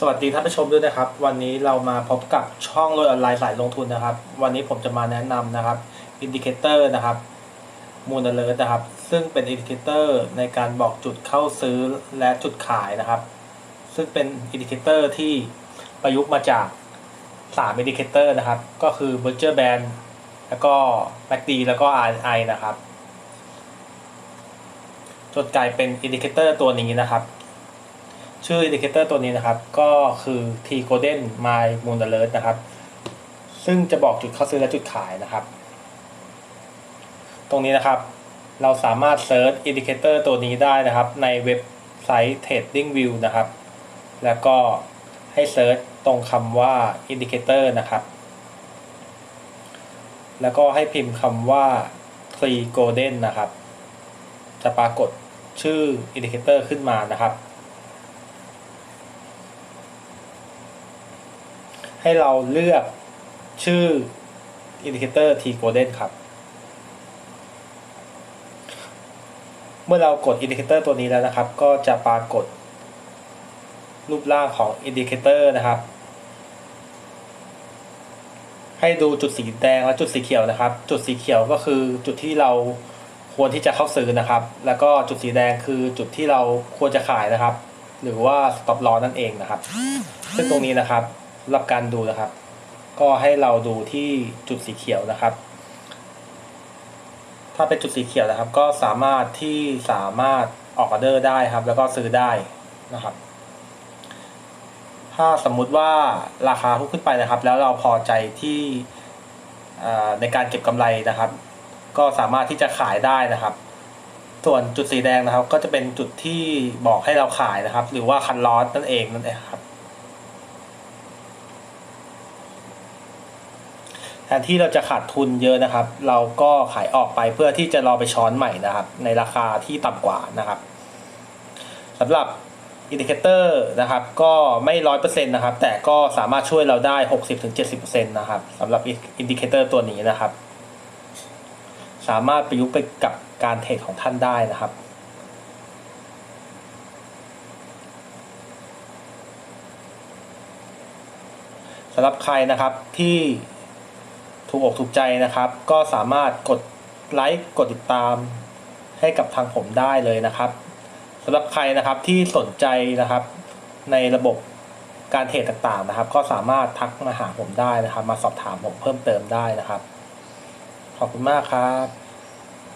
สวัสดีท่านผู้ชมด้วยนะครับ วันนี้เรามาพบกับช่องรวยออนไลน์สายลงทุนนะครับ วันนี้ผมจะมาแนะนำนะครับอินดิเคเตอร์นะครับมูลเลอร์นะครับ ซึ่งเป็นอินดิเคเตอร์ในการบอกจุดเข้าซื้อและจุดขายนะครับ ซึ่งเป็นอินดิเคเตอร์ที่ประยุกต์มาจาก3อินดิเคเตอร์นะครับ ก็คือ b u r g e r Band แล้วก็ MACD แล้วก็ RSI นะครับจนกลายเป็นอินดิเคเตอร์ตัวนี้นะครับ ชื่ออินดิเคเตอร์ตัวนี้นะครับ ก็คือ T Golden My Moon Alert นะครับ ซึ่งจะบอกจุดเข้าซื้อและจุดขายนะครับ ตรงนี้นะครับ เราสามารถเซิร์ชอินดิเคเตอร์ตัวนี้ได้นะครับ ในเว็บไซต์ TradingView นะครับ แล้วก็ให้เซิร์ชตรงคำว่าอินดิเคเตอร์นะครับ แล้วก็ให้พิมพ์คำว่า T Golden นะครับ จะปรากฏชื่ออินดิเคเตอร์ขึ้นมานะครับ ให้เราเลือกชื่ออินดิเคเตอร์ T Golden ครับ เมื่อเรากดอินดิเคเตอร์ตัวนี้แล้วนะครับ ก็จะปรากฏ รูปร่างของอินดิเคเตอร์นะครับ ให้ดูจุดสีแดงและจุดสีเขียวนะครับ จุดสีเขียวก็คือจุดที่เราควรที่จะเข้าซื้อนะครับ แล้วก็จุดสีแดงคือจุดที่เราควรจะขายนะครับ หรือว่า stop loss นั่นเองนะครับ ซึ่งตรงนี้นะครับ สำหรับการดูนะครับ ก็ให้เราดูที่จุดสีเขียวนะครับ ถ้าเป็นจุดสีเขียวนะครับ ก็สามารถที่สามารถออกออเดอร์ได้ครับ แล้วก็ซื้อได้นะครับ ถ้าสมมุติว่าราคาพุ่งขึ้นไปนะครับ แล้วเราพอใจที่ในการเก็บกำไรนะครับ ก็สามารถที่จะขายได้นะครับ ส่วนจุดสีแดงนะครับ ก็จะเป็นจุดที่บอกให้เราขายนะครับ หรือว่าคันลอสนั่นเองนั่นเองครับ แท นที่เราจะขาดทุนเยอะนะครับ เราก็ขายออกไปเพื่อที่จะรอไปช้อนใหม่นะครับ ในราคาที่ต่ำกว่านะครับสำหรับอินดิเคเตอร์นะครับ ก็ไม่ร้อยเปอร์เซ็นต์นะครับ แต่ก็สามารถช่วยเราได้หกสิบถึงเจ็ดสิบเปอร์เซ็นต์นะครับสำหรับอินดิเคเตอร์ตัวนี้นะครับ สามารถประยุกต์ไปกับการเทรดของท่านได้นะครับสำหรับใครนะครับที่ ถูกอกถูกใจนะครับ ก็สามารถกดไลค์กดติดตามให้กับทางผมได้เลยนะครับสำหรับใครนะครับที่สนใจนะครับ ในระบบการเทรดต่างๆนะครับ ก็สามารถทักมาหาผมได้นะครับ มาสอบถามผมเพิ่มเติมได้นะครับ ขอบคุณมากครับ